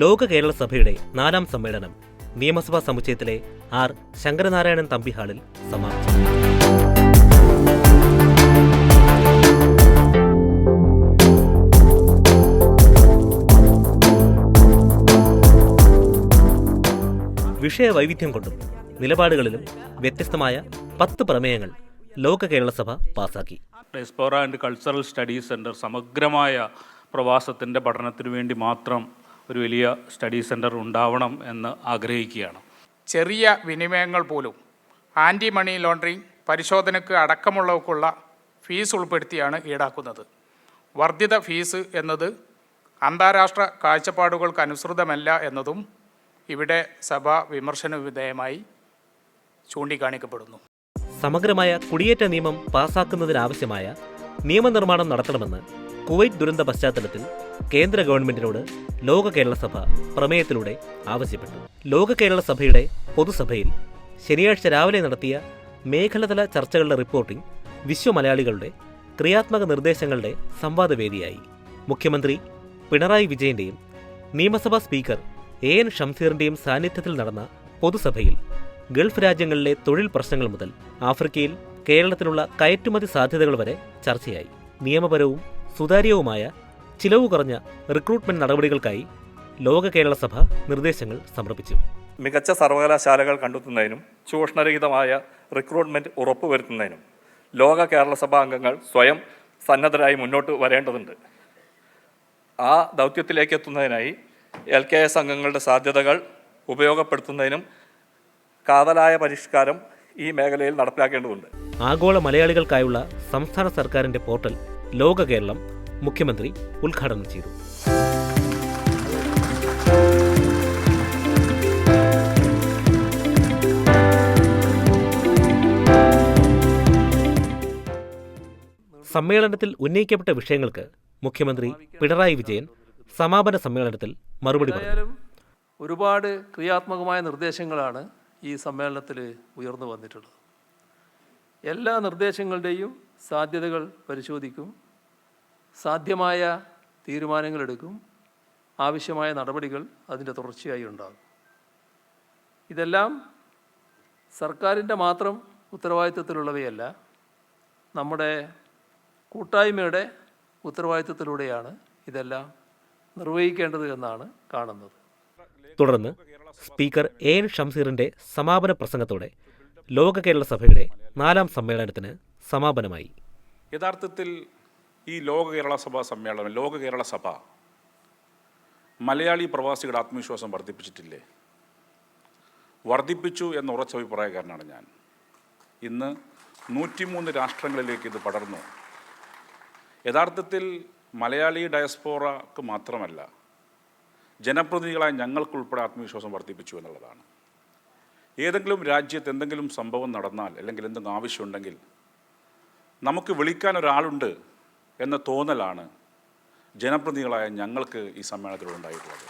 ലോക കേരള സഭയുടെ നാലാം സമ്മേളനം നിയമസഭാ സമുച്ചയത്തിലെ ആർ ശങ്കരനാരായണൻ തമ്പി ഹാളിൽ സമാപിച്ചു. വിഷയ വൈവിധ്യം കൊണ്ടും നിലപാടുകളിലും വ്യത്യസ്തമായ പത്ത് പ്രമേയങ്ങൾ ലോക കേരള സഭ പാസാക്കി. Diaspora and cultural studies centre സമഗ്രമായ പ്രവാസത്തിന്റെ പഠനത്തിനു വേണ്ടി മാത്രം ഒരു വലിയ സ്റ്റഡി സെന്റർ ഉണ്ടാവണം എന്ന് ആഗ്രഹിക്കുകയാണ്. ചെറിയ വിനിമയങ്ങൾ പോലും ആന്റി മണി ലോണ്ടറിങ് പരിശോധനയ്ക്ക് അടക്കമുള്ളവർക്കുള്ള ഫീസ് ഉൾപ്പെടുത്തിയാണ് ഈടാക്കുന്നത്. വർദ്ധിത ഫീസ് എന്നത് അന്താരാഷ്ട്ര കാഴ്ചപ്പാടുകൾക്ക് അനുസൃതമല്ല എന്നതും ഇവിടെ സഭ വിമർശന വിധേയമായി ചൂണ്ടിക്കാണിക്കപ്പെടുന്നു. സമഗ്രമായ കുടിയേറ്റ നിയമം പാസാക്കുന്നതിനാവശ്യമായ നിയമനിർമ്മാണം നടത്തണമെന്ന് കുവൈറ്റ് ദുരന്ത പശ്ചാത്തലത്തിൽ കേന്ദ്ര ഗവൺമെന്റിനോട് ലോക കേരള സഭ പ്രമേയത്തിലൂടെ ആവശ്യപ്പെട്ടു. ലോക കേരള സഭയുടെ പൊതുസഭയിൽ ശനിയാഴ്ച രാവിലെ നടത്തിയ മേഖലതല ചർച്ചകളുടെ റിപ്പോർട്ടിംഗ് വിശ്വമലയാളികളുടെ ക്രിയാത്മക നിർദ്ദേശങ്ങളുടെ സംവാദവേദിയായി. മുഖ്യമന്ത്രി പിണറായി വിജയന്റെയും നിയമസഭാ സ്പീക്കർ എ എൻ ഷംസീറിന്റെയും സാന്നിധ്യത്തിൽ നടന്ന പൊതുസഭയിൽ ഗൾഫ് രാജ്യങ്ങളിലെ തൊഴിൽ പ്രശ്നങ്ങൾ മുതൽ ആഫ്രിക്കയിൽ കേരളത്തിലുള്ള കയറ്റുമതി സാധ്യതകൾ വരെ ചർച്ചയായി. നിയമപരവും സുതാര്യവുമായ ചിലവ് കുറഞ്ഞ റിക്രൂട്ട്മെന്റ് നടപടികൾക്കായി ലോക കേരള സഭ നിർദ്ദേശങ്ങൾ സമർപ്പിച്ചു. മികച്ച സർവകലാശാലകൾ കണ്ടെത്തുന്നതിനും ചൂഷണരഹിതമായ റിക്രൂട്ട്മെന്റ് ഉറപ്പുവരുത്തുന്നതിനും ലോക കേരള സഭ അംഗങ്ങൾ സ്വയം സന്നദ്ധരായി മുന്നോട്ട് വരേണ്ടതുണ്ട്. ആ ദൗത്യത്തിലേക്ക് എത്തുന്നതിനായി എൽ കെ എസ് അംഗങ്ങളുടെ സാധ്യതകൾ ഉപയോഗപ്പെടുത്തുന്നതിനും കാതലായ പരിഷ്കാരം ഈ മേഖലയിൽ നടപ്പിലാക്കേണ്ടതുണ്ട്. ആഗോള മലയാളികൾക്കായുള്ള സംസ്ഥാന സർക്കാരിന്റെ പോർട്ടൽ ലോക കേരളം മുഖ്യമന്ത്രി ഉദ്ഘാടനം ചെയ്തു. സമ്മേളനത്തിൽ ഉന്നയിക്കപ്പെട്ട വിഷയങ്ങൾക്ക് മുഖ്യമന്ത്രി പിണറായി വിജയൻ സമാപന സമ്മേളനത്തിൽ മറുപടി പറഞ്ഞു. ഒരുപാട് ക്രിയാത്മകമായ നിർദ്ദേശങ്ങളാണ് ഈ സമ്മേളനത്തിൽ ഉയർന്നു വന്നിട്ടുള്ളത്. എല്ലാ നിർദ്ദേശങ്ങളുടെയും സാധ്യതകൾ പരിശോധിക്കും സാധ്യമായ തീരുമാനങ്ങളെടുക്കും ആവശ്യമായ നടപടികൾ അതിന്റെ തുടർച്ചയായി ഉണ്ടാകും. ഇതെല്ലാം സർക്കാരിന്റെ മാത്രം ഉത്തരവാദിത്വത്തിലുള്ളവയല്ല നമ്മുടെ കൂട്ടായ്മയുടെ ഉത്തരവാദിത്വത്തിലൂടെയാണ് ഇതെല്ലാം നിർവഹിക്കേണ്ടത് എന്നാണ് കാണുന്നത്. തുടർന്ന് സ്പീക്കർ എ എൻ ഷംസീറിന്റെ സമാപന പ്രസംഗത്തോടെ ലോക കേരള സഭയുടെ നാലാം സമ്മേളനത്തിന് സമാപനമായി. യഥാർത്ഥത്തിൽ ഈ ലോക കേരള സഭ സമ്മേളനം ലോക കേരള സഭ മലയാളി പ്രവാസികളുടെ ആത്മവിശ്വാസം വർദ്ധിപ്പിച്ചിട്ടില്ലേ? വർദ്ധിപ്പിച്ചു എന്ന ഉറച്ച അഭിപ്രായക്കാരനാണ് ഞാൻ. ഇന്ന് നൂറ്റിമൂന്ന് രാഷ്ട്രങ്ങളിലേക്ക് ഇത് പടർന്നു. യഥാർത്ഥത്തിൽ മലയാളി ഡയസ്പോറക്ക് മാത്രമല്ല ജനപ്രതിനിധികളായ ഞങ്ങൾക്കുൾപ്പെടെ ആത്മവിശ്വാസം വർദ്ധിപ്പിച്ചു എന്നുള്ളതാണ്. ഏതെങ്കിലും രാജ്യത്ത് എന്തെങ്കിലും സംഭവം നടന്നാൽ അല്ലെങ്കിൽ എന്തെങ്കിലും ആവശ്യമുണ്ടെങ്കിൽ നമുക്ക് വിളിക്കാൻ ഒരാളുണ്ട് എന്ന തോന്നലാണ് ജനപ്രതിനിധികളായ ഞങ്ങൾക്ക് ഈ സമ്മേളനത്തിലൂടെ ഉണ്ടായിട്ടുള്ളത്.